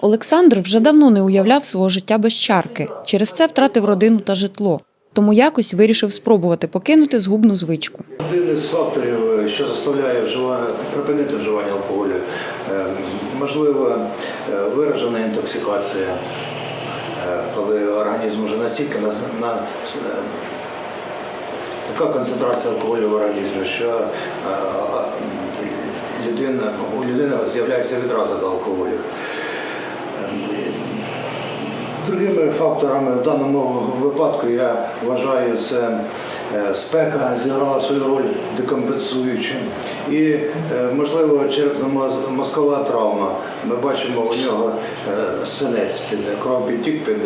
Олександр вже давно не уявляв свого життя без чарки. Через це втратив родину та житло. Тому якось вирішив спробувати покинути згубну звичку. Один із факторів, е, що заставляє вживання, припинити вживання алкоголю, е, можливо, е, виражена інтоксикація, коли організм вже настільки на, на така концентрація алкоголю в організмі, що людина, у людини з'являється відразу до алкоголю. Другими факторами в даному випадку я вважаю, це е, спека зіграла свою роль декомпенсуючи. І, е, можливо, черепно-мозкова травма. Ми бачимо у нього е, свинець кров кровопідтік під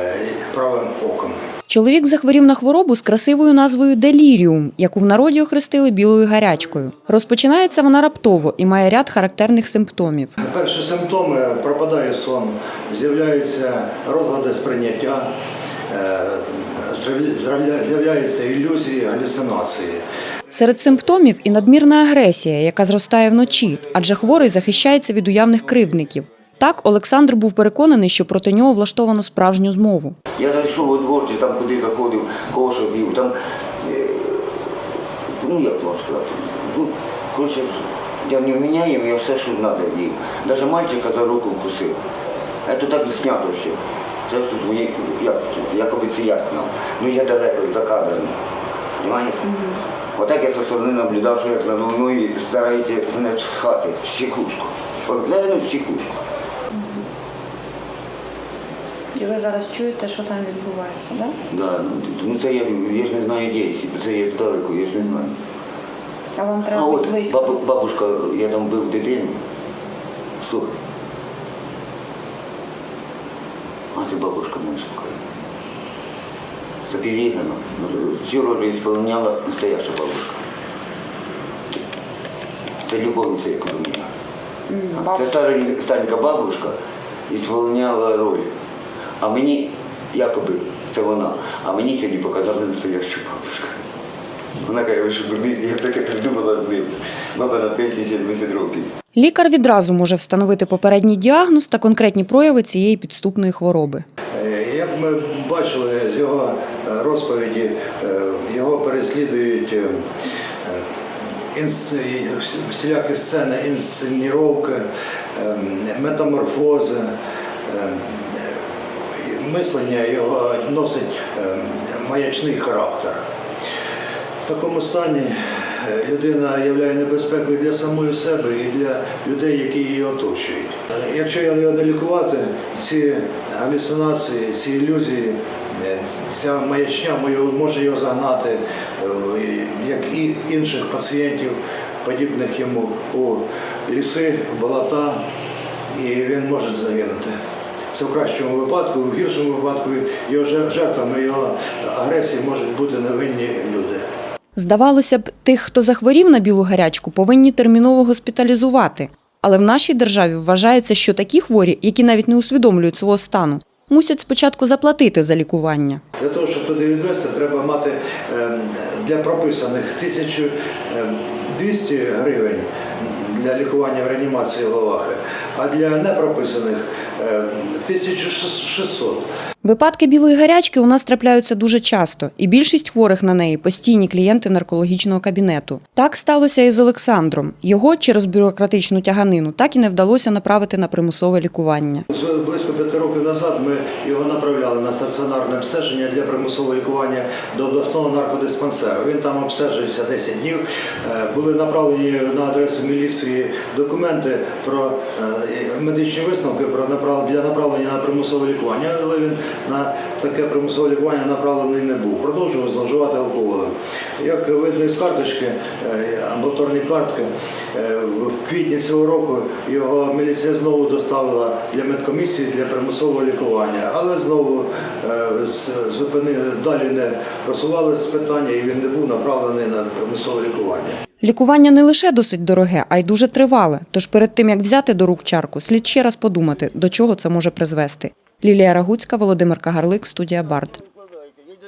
е, правим оком. Чоловік захворів на хворобу з красивою назвою деліріум, яку в народі охрестили білою гарячкою. Розпочинається вона раптово і має ряд характерних симптомів. Перші симптоми пропадає сон, з'являються розлади сприйняття, е, з'являються ілюзії, галюцинації. Серед симптомів і надмірна агресія, яка зростає вночі, адже хворий захищається від уявних кривдників. Так, Олександр був переконаний, що проти нього влаштовано справжню змову. Я зайшов у двор, там куди заходив, кого що бів, там, е, ну як вам сказати, ну, коротше, я не вміняєм, я все, що треба їв. Навіть мальчика за руку вкусив. Це так знято все. Це все твої, як, якоби це я. Ну я далеко за кадрами. Понимаєте? Отак я зі сторони наблюдав, що як надо мною старається мене з хати, в психушку. В психушку. І ви зараз чуєте, що там відбувається, так? Да, ну, ну це я, я ж не знаю де, це я здалеку, я ж не знаю. А вам А треба бути от близько. бабу, бабушка, я там бив дитину. Слухай. А це бабушка мене слухає. Це переіграно. Ну, Цю роль ісполняла настояща бабушка. Це любовниця, яку до мене. А Це старенька, бабушка ісполняла роль. А мені, якоби, це вона, а мені сьогодні показали настоящу бабушку. Вона каже, ви що дурний, я таке придумала з ним. Баба на пенсії 70 років. Лікар відразу може встановити попередній діагноз та конкретні прояви цієї підступної хвороби. Е, Як ми бачили з його е, розповіді, е, його переслідують всілякі сцени інсценіровки, метаморфози. е, е, Мислення його носить е, маячний характер. В такому стані е, людина є небезпекою для самої себе і для людей, які її оточують. Якщо його не лікувати, ці галюцинації, ці ілюзії, е, ця маячня може- його загнати, е, як і інших пацієнтів, подібних йому у ліси, болота, і він може загинути. Це в кращому випадку, в гіршому випадку його жер- жертвами його агресії можуть бути невинні люди. Здавалося б, тих, хто захворів на білу гарячку, повинні терміново госпіталізувати. Але в нашій державі вважається, що такі хворі, які навіть не усвідомлюють свого стану, мусять спочатку заплатити за лікування. Для того, щоб туди відвести, треба мати ем, для прописаних 1200 гривень для лікування в реанімації Ловахи, а для непрописаних ем, 1600. Випадки білої гарячки у нас трапляються дуже часто, і більшість хворих на неї постійні клієнти наркологічного кабінету. Так сталося і з Олександром. Його через бюрократичну тяганину так і не вдалося направити на примусове лікування. Близько п'яти назад ми його направляли на стаціонарне обстеження для примусового лікування до обласного наркодиспансеру. Він там обстежився 10 днів. Е, Були направлені на адресу міліції документи про е, медичні висновки про для направлення на примусове лікування, але він на таке примусове лікування направлений не був. Продовжував зловживати алкоголем. Як видно з карточки, е, амбулаторні картки, е, в квітні цього року його міліція знову доставила для медкомісії для примусового лікування, але знову е, з- зупини далі не просувалися питання, і він не був направлений на примусове лікування. Лікування не лише досить дороге, а й дуже тривале. Тож перед тим як взяти до рук чарку, слід ще раз подумати, до чого це може призвести. Лілія Рагуцька, Володимир Кагарлик, студія Барт.